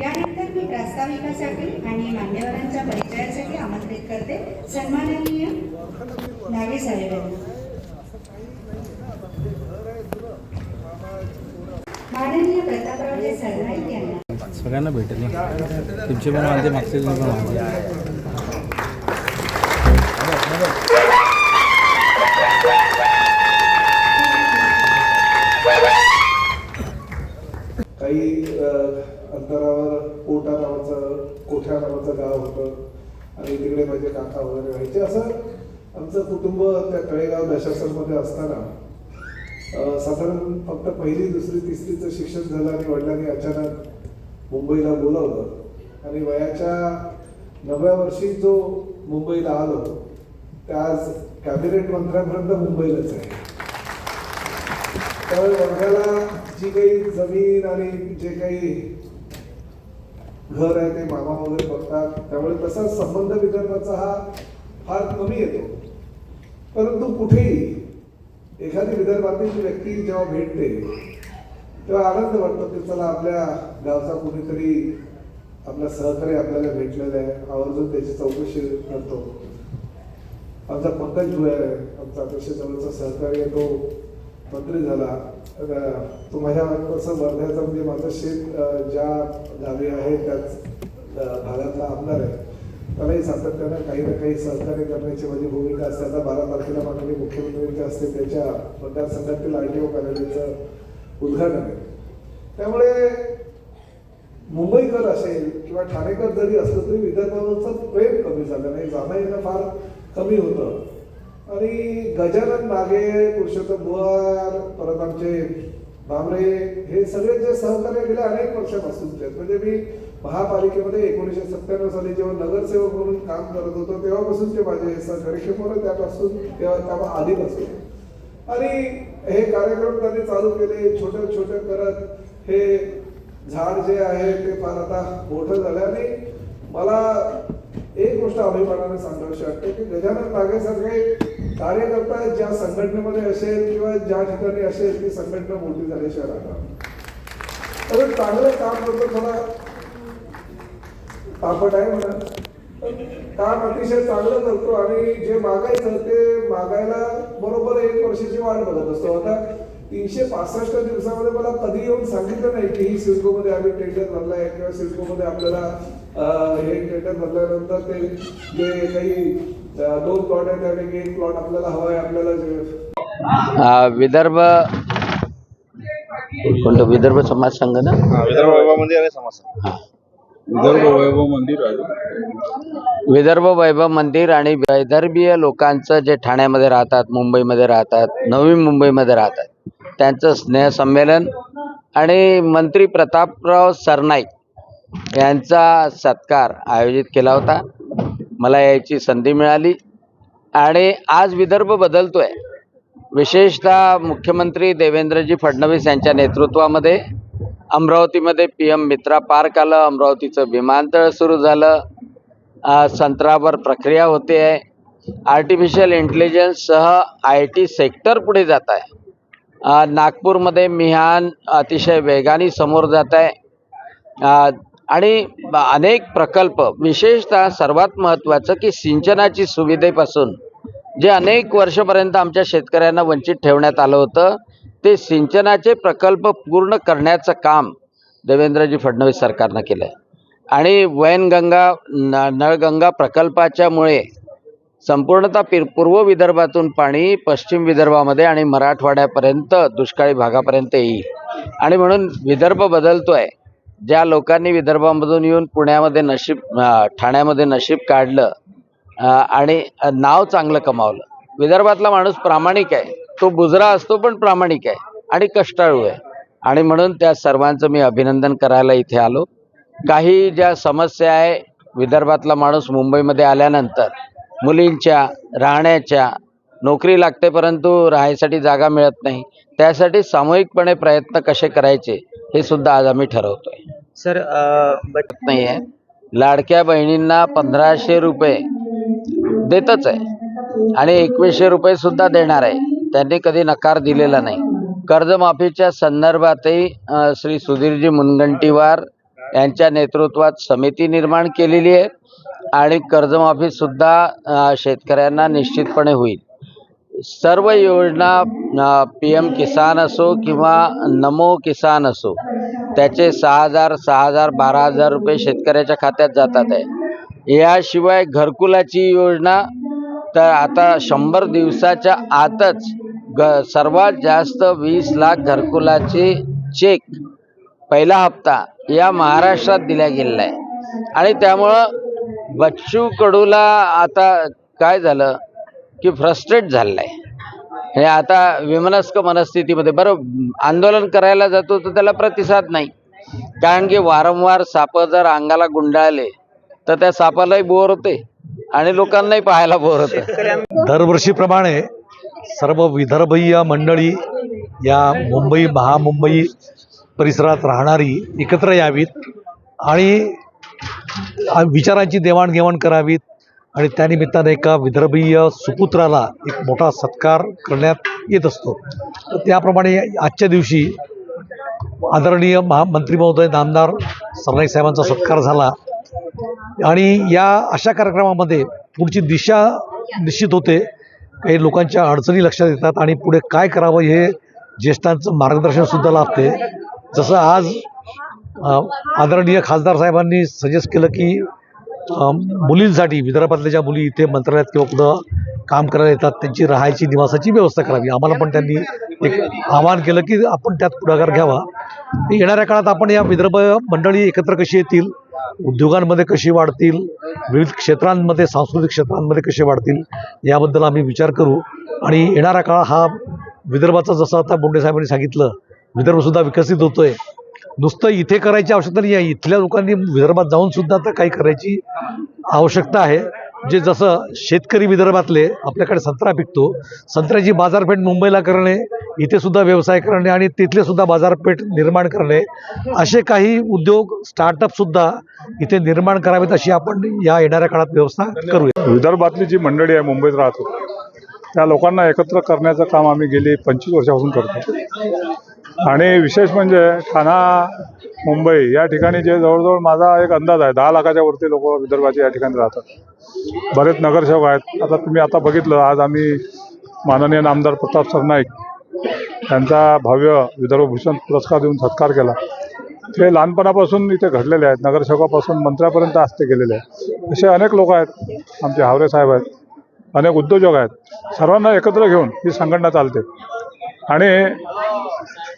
यानंतर मी प्रास्ताविकासाठी आणि मान्यवरांच्या परिचयासाठी आमंत्रित करते. सन्माननीय नागे साहेब. माननीय प्रतापरावजी सरनाईक यांना. सगळ्यांना भेटेल तुमचे पण वांदे मागचे पण वांदे मोठ्या नावाचं गाव होतं. आणि तिकडे माझे काका वगैरे व्हायचे असं आमचं कुटुंब त्या तळेगाव दशासरमध्ये असताना साधारण फक्त पहिली दुसरी तिसरीचं शिक्षण झालं आणि वडिलांनी अचानक मुंबईला बोलावलं. आणि वयाच्या नवव्या वर्षी जो मुंबईला आलो त्या आज कॅबिनेट मंत्र्यांपर्यंत मुंबईलाच आहे. त्यामुळे वर्गाला जी काही जमीन आणि जे काही घर आहे ते मामा वगैरे बघतात. त्यामुळे तसा संबंध विदर्भाचा हा फार कमी येतो. परंतु कुठेही एखादी विदर्भातील व्यक्ती जेव्हा भेटते तेव्हा आनंद वाटतो की चला आपल्या गावचा कुणीतरी आपला सहकारी आपल्याला भेटलेला आहे. आवर्जून त्याची चौकशी करतो. आमचा पंकज भुयार आहे. आमचा अपेक्षा जवळचा सहकारी आहे तो मंत्री झाला. तर तो माझ्या कसं वर्ध्याचं म्हणजे माझं शेत ज्या गावी आहे त्याच भागातला आमदार आहे त्यालाही सातत्यानं काही ना काही सहकार्य करण्याची माझी भूमिका असते. आता बारा तारखेला माननीय मुख्यमंत्र्यांच्या असते त्याच्या मतदारसंघातील आय टी ओ कार्यालयाचं उद्घाटन आहे. त्यामुळे मुंबईकर असेल किंवा ठाणेकर जरी असलं तरी विदर्भावरचं प्रेम कमी झालं नाही. जाणं येणं फार कमी होतं. आणि गजानन नागे पुरुषोत्तम बुवार परत आमचे भामरे हे सगळे जे सहकार्य गेल्या अनेक वर्षापासून म्हणजे मी महापालिकेमध्ये एकोणीसशे सत्त्याण्णव साली जेव्हा नगरसेवक म्हणून काम करत होतो तेव्हापासूनचे माझे सहकारी किंवा त्यापासून तेव्हा तेव्हा आधीपासून आणि हे कार्यक्रम त्यांनी चालू केले छोटे छोटे करत हे झाड जे आहे ते फार आता मोठं झालं. आणि मला एक गोष्ट अभिमानाने सांगावीशी वाटते की गजानन नागेसारखे कार्यकर्ता ज्या संघटनेमध्ये असेल किंवा ज्या ठिकाणी असेल ती संघटना मोठी झाल्याशिवाय राहणार तर चांगलं काम करतो थोडा तापट आहे म्हणा. काम अतिशय चांगलं करतो आणि जे मागायचं ते मागायला बरोबर एक वर्षाची वाट बघत असतो. आता तीनशे पासष्ट दिवसामध्ये मला कधी येऊन सांगितलं नाही की ही सिडकोमध्ये आम्ही टेंडर भरलाय किंवा सिडकोमध्ये आपल्याला अं, हे टेंडर भरल्यानंतर ते जे काही दोन प्लॉट आहेत त्यापैकी एक प्लॉट आपल्याला हवा आहे आपल्याला विदर्भ कोणतं? विदर्भ समाज संघ ना? विदर्भ वैभव मंदिर आणि समाज विदर्भ वैभव मंदिर आहे. विदर्भ वैभव मंदिर आणि वैदर्भीय लोकांचं जे ठाण्यामध्ये राहतात मुंबईमध्ये राहतात नवी मुंबईमध्ये राहतात त्यांचं स्नेहसंमेलन आणि मंत्री प्रतापराव सरनाईक यांचा सत्कार आयोजित केला होता. मला यायची संधी मिळाली आणि आज विदर्भ बदलतोय. विशेषतः मुख्यमंत्री देवेंद्रजी फडणवीस यांच्या नेतृत्वामध्ये अमरावतीमध्ये पी एम मित्रा पार्क आलं अमरावतीचं विमानतळ सुरू झालं संत्रावर प्रक्रिया होते आहे. आर्टिफिशियल इंटेलिजन्ससह आय टी सेक्टर पुढे जात आहे. नागपूरमध्ये मिहान अतिशय वेगाने समोर जात आहे. आणि अनेक प्रकल्प विशेषतः सर्वात महत्त्वाचं की सिंचनाची सुविधेपासून जे अनेक वर्षपर्यंत आमच्या शेतकऱ्यांना वंचित ठेवण्यात आलं होतं ते सिंचनाचे प्रकल्प पूर्ण करण्याचं काम देवेंद्रजी फडणवीस सरकारनं केलं आहे आणि वैनगंगा न नळगंगा प्रकल्पाच्यामुळे संपूर्णतः पिर पूर्व विदर्भातून पाणी पश्चिम विदर्भामध्ये आणि मराठवाड्यापर्यंत दुष्काळी भागापर्यंत येईल. आणि म्हणून विदर्भ बदलतो आहे ज्या लोकांनी विदर्भामधून येऊन पुण्यामध्ये नशीब ठाण्यामध्ये नशीब काढलं आणि नाव चांगलं कमावलं. विदर्भातला माणूस प्रामाणिक आहे. तो बुजरा असतो पण प्रामाणिक आहे आणि कष्टाळू आहे. आणि म्हणून त्या सर्वांचं मी अभिनंदन करायला इथे आलो. काही ज्या समस्या आहे विदर्भातला माणूस मुंबईमध्ये आल्यानंतर मुलींच्या राहण्याच्या नोकरी लागते परंतु राहायसाठी जागा मिळत नाही. त्यासाठी सामूहिकपणे प्रयत्न कसे करायचे हे सुद्धा आज आम्ही ठरवतोय. सर बट नाही आहे लाडक्या बहिणींना पंधराशे रुपये देतच आहे. आणि एकवीसशे रुपये सुद्धा देणार आहे. त्यांनी कधी नकार दिलेला नाही. कर्जमाफीच्या संदर्भातही श्री सुधीरजी मुनगंटीवार यांच्या नेतृत्वात समिती निर्माण केलेली आहे. आणि कर्जमाफीसुद्धा शेतकऱ्यांना निश्चितपणे होईल. सर्व योजना पी एम किसान असो किंवा नमो किसान असो त्याचे सहा हजार सहा हजार बारा हजार रुपये शेतकऱ्याच्या खात्यात जातात आहे. याशिवाय घरकुलाची योजना तर आता शंभर दिवसाच्या आतच ग सर्वात जास्त वीस लाख घरकुलाचे चेक पहिला हप्ता या महाराष्ट्रात दिल्या गेलेला आहे. आणि त्यामुळं बच्चू कडूला आता काय झालं की फ्रस्ट्रेट झालेलं आहे हे आता विमनस्क मनस्थितीमध्ये बरं आंदोलन करायला जातो तर त्याला प्रतिसाद नाही. कारण की वारंवार सापं जर अंगाला गुंडाळले तर त्या सापालाही बोर होते आणि लोकांनाही पाहायला बोर होतं. दरवर्षीप्रमाणे सर्व विदर्भीय मंडळी या मुंबई महामुंबई परिसरात राहणारी एकत्र यावीत आणि विचारांची देवाणघेवाण करावीत आणि त्यानिमित्ताने एका विदर्भीय सुपुत्राला एक मोठा सत्कार करण्यात येत असतो. तर त्याप्रमाणे आजच्या दिवशी आदरणीय महामंत्री महोदय नामदार सरनाईक साहेबांचा सत्कार झाला. आणि या अशा कार्यक्रमामध्ये पुढची दिशा निश्चित होते. काही लोकांच्या अडचणी लक्षात येतात आणि पुढे काय करावं हे ज्येष्ठांचं मार्गदर्शनसुद्धा लाभते. जसं आज आदरणीय खासदार साहेबांनी सजेस्ट केलं की मुलींसाठी विदर्भातल्या ज्या मुली इथे मंत्रालयात किंवा कुठं काम करायला येतात त्यांची राहायची निवासाची व्यवस्था करावी. आम्हाला पण त्यांनी एक आवाहन केलं की आपण त्यात पुढाकार घ्यावा. येणाऱ्या काळात आपण या विदर्भ मंडळी एकत्र कशी येतील उद्योगांमध्ये कशी वाढतील विविध क्षेत्रांमध्ये सांस्कृतिक क्षेत्रांमध्ये कसे वाढतील याबद्दल आम्ही विचार करू. आणि येणारा काळ हा विदर्भाचा जसं आता बोंडे साहेबांनी सांगितलं विदर्भसुद्धा विकसित होतोय. नुसतं इथे करायची आवश्यकता नाही. आहे इथल्या लोकांनी विदर्भात जाऊन सुद्धा आता काही करायची आवश्यकता आहे. जे जसं शेतकरी विदर्भातले आपल्याकडे संत्रा पिकतो. संत्र्याची बाजारपेठ मुंबईला करणे इथे सुद्धा व्यवसाय करणे आणि तिथले सुद्धा बाजारपेठ निर्माण करणे. असे काही उद्योग स्टार्टअप सुद्धा इथे निर्माण करावेत अशी आपण या येणाऱ्या काळात व्यवस्था करूया. विदर्भातली जी मंडळी आहे मुंबईत राहतो त्या लोकांना एकत्र करण्याचं काम आम्ही गेली पंचवीस वर्षापासून करतो. आणि विशेष म्हणजे ठाणा मुंबई या ठिकाणी जे जवळजवळ माझा एक अंदाज आहे दहा लाखाच्या वरती लोक विदर्भाचे या ठिकाणी राहतात. बरेच नगरसेवक आहेत. आता तुम्ही आता बघितलं आज आम्ही माननीय नामदार प्रताप सरनाईक त्यांचा भव्य विदर्भभूषण पुरस्कार देऊन सत्कार केला. ते लहानपणापासून इथे घडलेले आहेत नगरसेवकापासून मंत्र्यापर्यंत आज ते गेलेले आहेत. असे अनेक लोक आहेत आमचे हावरे साहेब आहेत अनेक उद्योजक आहेत. सर्वांना एकत्र घेऊन ही संघटना चालते. आणि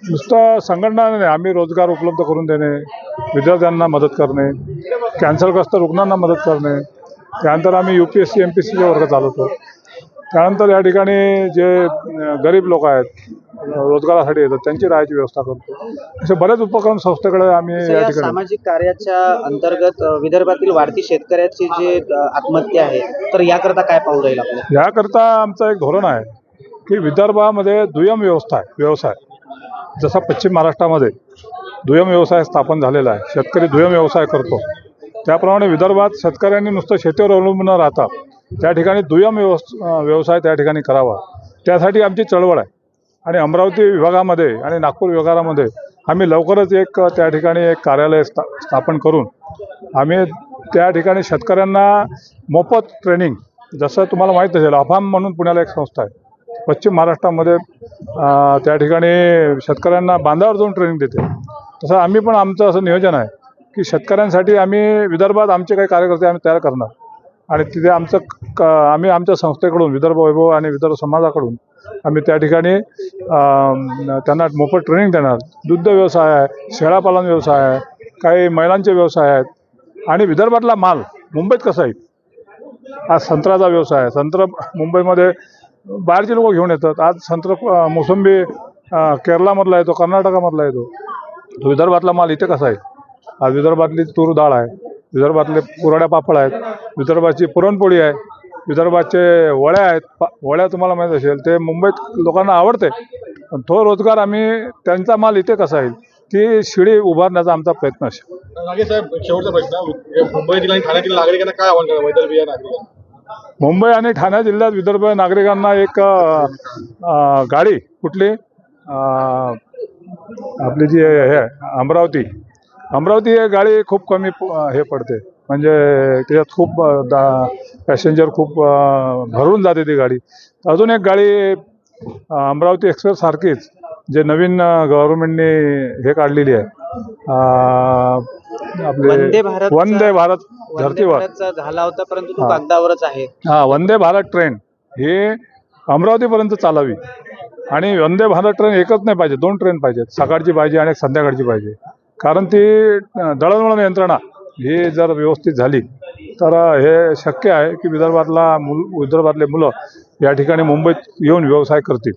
नुसतं संघटना नाही आम्ही रोजगार उपलब्ध करून देणे विद्यार्थ्यांना मदत करणे कॅन्सरग्रस्त रुग्णांना मदत करणे त्यानंतर आम्ही U P S C M P सीचे वर्ग चालवतो. त्यानंतर या ठिकाणी जे गरीब लोक आहेत रोजगारासाठी येतात त्यांची राहायची व्यवस्था करतो. असे बरेच उपक्रम संस्थेकडे आम्ही या ठिकाणी सामाजिक कार्याच्या अंतर्गत विदर्भातील वाढती शेतकऱ्याची जे आत्महत्या आहे तर याकरता काय पाऊल राहील आपलं? याकरता आमचं एक धोरण आहे की विदर्भामध्ये दुय्यम व्यवस्था आहे व्यवसाय. जसा पश्चिम महाराष्ट्रामध्ये दुय्यम व्यवसाय स्थापन झालेला आहे शेतकरी दुय्यम व्यवसाय करतो त्याप्रमाणे विदर्भात शेतकऱ्यांनी नुसतं शेतीवर अवलंबून न राहता त्या ठिकाणी दुय्यम व्यवस् व्यवसाय त्या ठिकाणी करावा. त्यासाठी आमची चळवळ आहे. आणि अमरावती विभागामध्ये आणि नागपूर विभागामध्ये आम्ही लवकरच एक त्या ठिकाणी एक कार्यालय स्था स्थापन करून आम्ही त्या ठिकाणी शेतकऱ्यांना मोफत ट्रेनिंग जसं तुम्हाला माहीत असेल अफाम म्हणून पुण्याला एक संस्था आहे. पश्चिम महाराष्ट्रामध्ये त्या ठिकाणी शेतकऱ्यांना बांधावर जाऊन ट्रेनिंग देते. तसं आम्ही पण आमचं असं नियोजन आहे की शेतकऱ्यांसाठी आम्ही विदर्भात आमचे काही कार्यकर्ते आम्ही तयार करणार. आणि तिथे आमचं क आम्ही आमच्या संस्थेकडून विदर्भ वैभव आणि विदर्भ समाजाकडून आम्ही त्या ठिकाणी त्यांना मोफत ट्रेनिंग देणार. दुग्ध व्यवसाय आहे शेळापालन व्यवसाय आहे काही महिलांचे व्यवसाय आहेत. आणि विदर्भातला माल मुंबईत कसा येईल? आज संत्र्याचा व्यवसाय आहे. संत्र मुंबईमध्ये बाहेरचे लोक घेऊन येतात. आज संत्र मोसंबी केरलामधला येतो कर्नाटकामधला येतो विदर्भातला माल इथे कसा आहे? आज विदर्भातली तूर डाळ आहे विदर्भातले पुरड्या पापड आहेत विदर्भाची पुरणपोळी आहे विदर्भाचे वड्या आहेत. पा वड्या तुम्हाला माहीत असेल ते मुंबईत लोकांना आवडते. पण तो रोजगार आम्ही त्यांचा माल इथे कसा येईल? ती शिडी उभारण्याचा आमचा प्रयत्न असेल. नागे साहेब शेवटचा प्रश्न. मुंबईतील आणि ठाण्यातील नागरिकांना काय आव्हान करा नागरिकांना. मुंबई आणि ठाणे जिल्ह्यात विदर्भ नागरिकांना एक गाडी कुठली? आपली जी हे आहे, अमरावती. अमरावती हे गाडी खूप कमी प- हे पडते. म्हणजे त्याच्यात खूप दा पॅसेंजर खूप भरून जाते ती गाडी. अजून एक गाडी अमरावती एक्सप्रेस सारखीच जे नवीन गव्हर्नमेंटने हे काढलेली आहे. वंदे भारत वंदे भारत वंदे धर्तीवर. भारतचा झाला होता परंतु तो हा. कागदावरच आहे. हा वंदे भारत ट्रेन हे अमरावतीपर्यंत चालावी. आणि वंदे भारत ट्रेन एकच नाही पाहिजे दोन ट्रेन पाहिजेत सकाळची पाहिजे आणि एक संध्याकाळची पाहिजे. कारण ती अं, दळणवळण यंत्रणा ही जर व्यवस्थित झाली तर हे शक्य आहे की विदर्भातला मुल विदर्भातले मुलं या ठिकाणी मुंबईत येऊन व्यवसाय करतील.